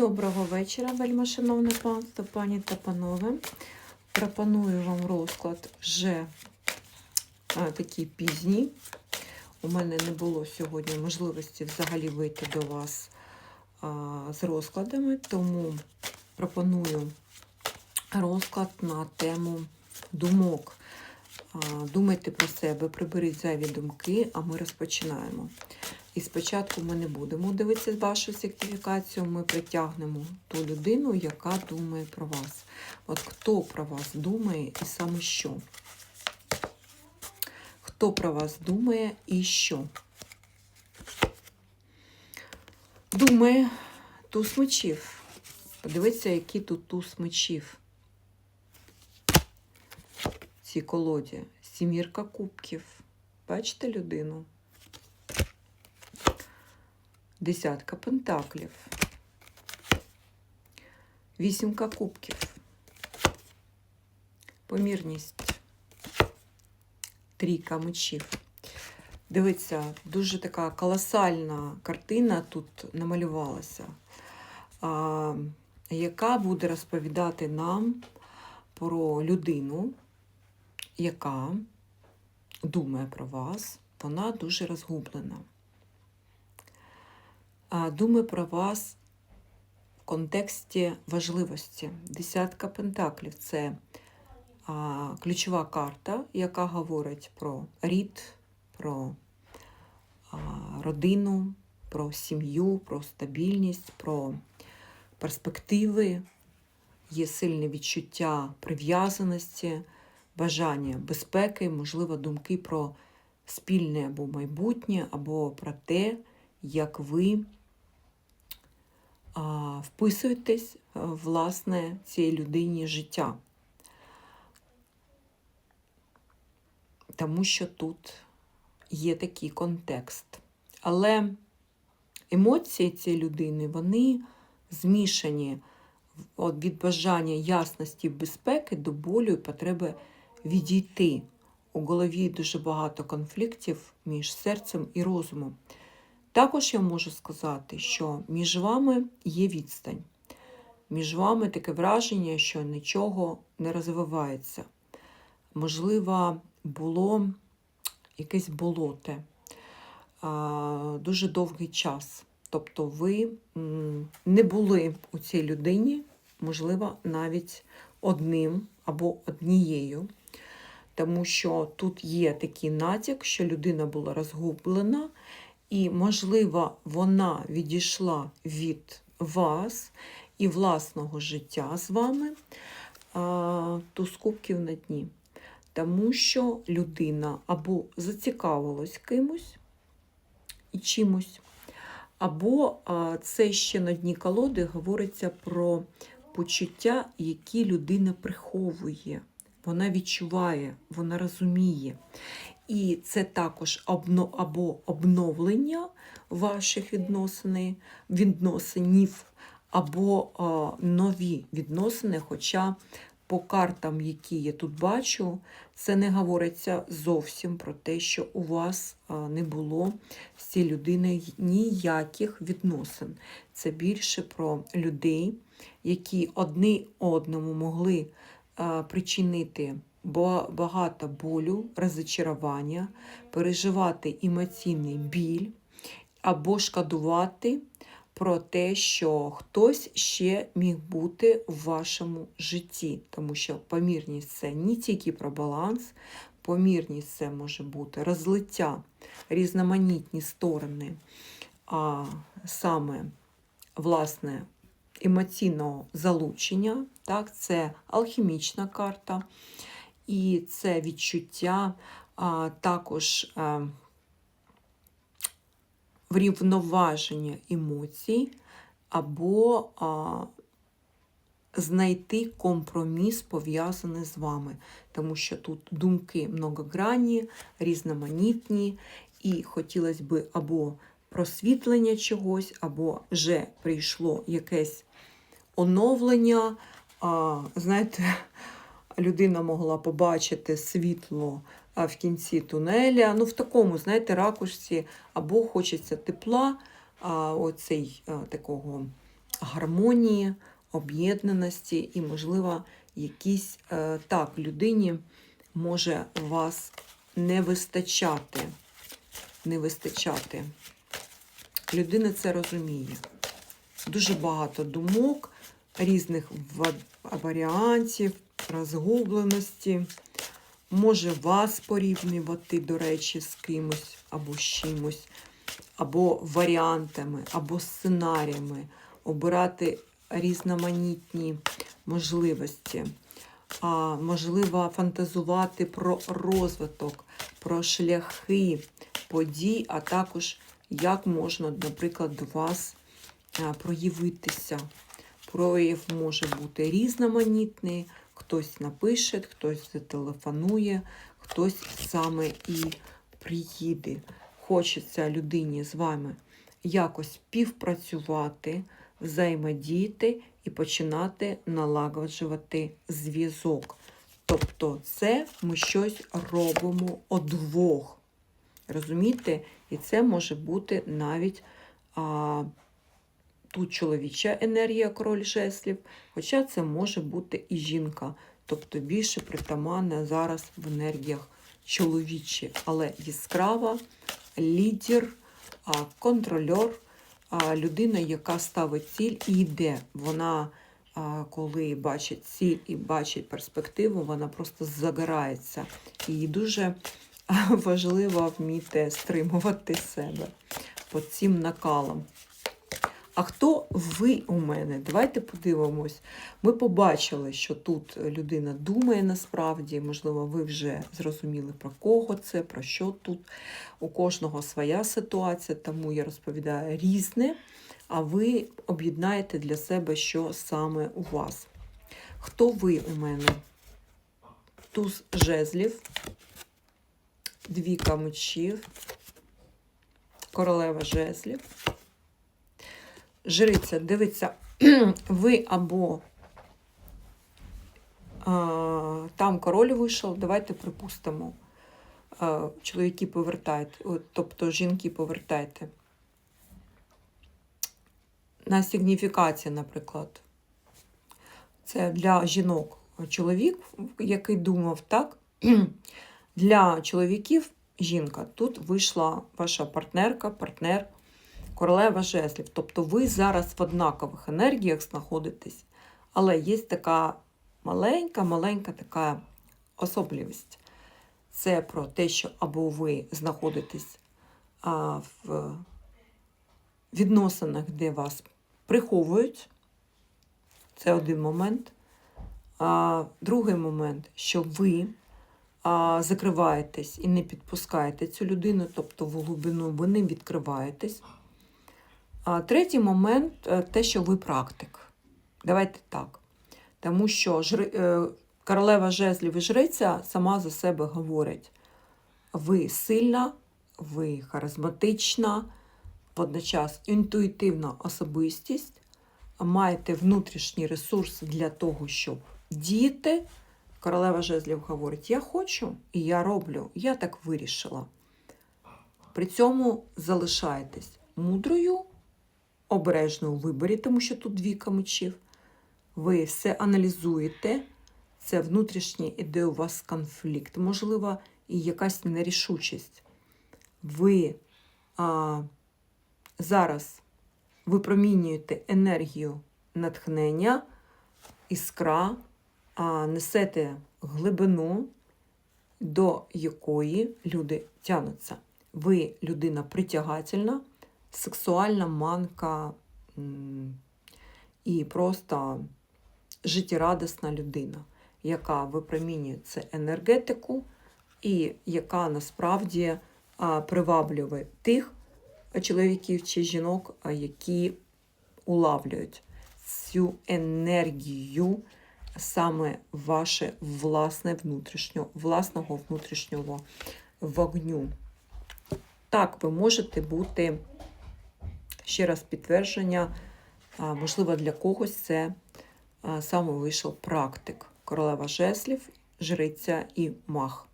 Доброго вечора, вельма шановне панство, пані та панове. Пропоную вам розклад вже а, такий пізній. У мене не було сьогодні можливості взагалі вийти до вас а, з розкладами, тому пропоную розклад на тему думок. А, Думайте про себе, приберіть зайві думки, а ми розпочинаємо. І спочатку ми не будемо дивитися вашу сертифікацію, ми притягнемо ту людину, яка думає про вас. От хто про вас думає і саме що? Хто про вас думає і що? Думає туз мечів. Подивіться, які тут туз мечів. Ці колоді. Сімірка кубків. Бачите людину? Десятка пентаклів. Вісімка кубків. Помірність. Трійка мечів. Дивіться, дуже така колосальна картина тут намалювалася, яка буде розповідати нам про людину, яка думає про вас. Вона дуже розгублена думаю про вас в контексті важливості. Десятка пентаклів це ключова карта, яка говорить про рід, про родину, про сім'ю, про стабільність, про перспективи. Є сильне відчуття прив'язаності, бажання безпеки, можливо, думки про спільне або майбутнє, або про те, як ви вписуєтесь власне цій людині життя. Тому що тут є такий контекст. Але емоції цієї людини, вони змішані від бажання ясності безпеки до болю і потреби відійти. У голові дуже багато конфліктів між серцем і розумом. Також я можу сказати, що між вами є відстань. Між вами таке враження, що нічого не розвивається. Можливо, було якесь болоте дуже довгий час. Тобто ви не були у цій людині, можливо, навіть одним або однією. Тому що тут є такий натяк, що людина була розгублена, і, можливо, вона відійшла від вас і власного життя з вами туз кубків на дні. Тому що людина або зацікавилась кимось і чимось, або це ще на дні колоди говориться про почуття, які людина приховує. Вона відчуває, вона розуміє. І це також або обновлення ваших відносин, відносинів, або нові відносини. Хоча по картам, які я тут бачу, це не говориться зовсім про те, що у вас не було з цією людиною ніяких відносин. Це більше про людей, які одні одному могли причинити багато болю, розочарування, переживати емоційний біль або шкодувати про те, що хтось ще міг бути в вашому житті. Тому що помірність це не тільки про баланс, помірність це може бути розлиття, різноманітні сторони, а саме, власне, емоційного залучення, так, це алхімічна карта. І це відчуття а, також а, врівноваження емоцій, або а, знайти компроміс, пов'язаний з вами. Тому що тут думки многогранні, різноманітні, і хотілося б або просвітлення чогось, або вже прийшло якесь оновлення. А, Знаєте, людина могла побачити світло в кінці тунеля. Ну, в такому, знаєте, ракурсі, або хочеться тепла, оцей такого гармонії, об'єднаності і, можливо, якісь е, так, людині може вас не вистачати. Не вистачати. Людина це розуміє. Дуже багато думок, різних варіантів, розгубленості. Може вас порівнювати, до речі, з кимось або з чимось, або варіантами, або сценаріями, обирати різноманітні можливості. А, можливо, фантазувати про розвиток, про шляхи подій, а також як можна, наприклад, вас проявитися. Прояв може бути різноманітний, хтось напише, хтось зателефонує, хтось саме і приїде. Хочеться людині з вами якось співпрацювати, взаємодіяти і починати налагоджувати зв'язок. Тобто, це ми щось робимо удвох. Розумієте? І це може бути навіть тут чоловіча енергія король жеслів, хоча це може бути і жінка, тобто більше притаманна зараз в енергіях чоловічі, але яскрава, лідер, контрольор, людина, яка ставить ціль і йде. Вона, коли бачить ціль і бачить перспективу, вона просто загорається. І дуже важливо вміти стримувати себе по цим накалам. А хто ви у мене? Давайте подивимось. Ми побачили, що тут людина думає насправді, можливо, ви вже зрозуміли, про кого це, про що тут. У кожного своя ситуація, тому я розповідаю різне, а ви об'єднаєте для себе, що саме у вас. Хто ви у мене? Туз жезлів, двійка мечів, королева жезлів. Жриця, дивиться, ви або а, там король вийшов, давайте припустимо. А, чоловіки повертайте, от, тобто жінки повертайте. На сигніфікація, наприклад. Це для жінок чоловік, який думав, так? Для чоловіків жінка. Тут вийшла ваша партнерка, партнер королева жезлів. Тобто ви зараз в однакових енергіях знаходитесь, але є така маленька-маленька така особливість. Це про те, що або ви знаходитесь а, в відносинах, де вас приховують. Це один момент. А, другий момент, що ви закриваєтесь і не підпускаєте цю людину, тобто в глибину ви не відкриваєтесь. А третій момент е, те, що ви практик. Давайте так. Тому що е, королева жезлів і жриця сама за себе говорить: ви сильна, ви харизматична, водночас інтуїтивна особистість, маєте внутрішній ресурс для того, щоб діяти. Королева жезлів говорить: Я хочу і я роблю, я так вирішила. При цьому залишаєтесь мудрою обережно у виборі, тому що тут двійка мечів. Ви все аналізуєте, це внутрішній іде у вас конфлікт, можливо, і якась нерішучість. Ви а, зараз випромінюєте енергію натхнення, іскра, а, несете глибину, до якої люди тянуться. Ви людина притягательна, сексуальна манка і просто життєрадісна людина, яка випромінює це енергетику, і яка насправді приваблює тих чоловіків чи жінок, які улавлюють цю енергію саме ваше власне внутрішнього, власного внутрішнього вогню. Так, ви можете бути ще раз підтвердження, можливо, для когось це саме вийшов практик. Королева жеслів, жриця і мах.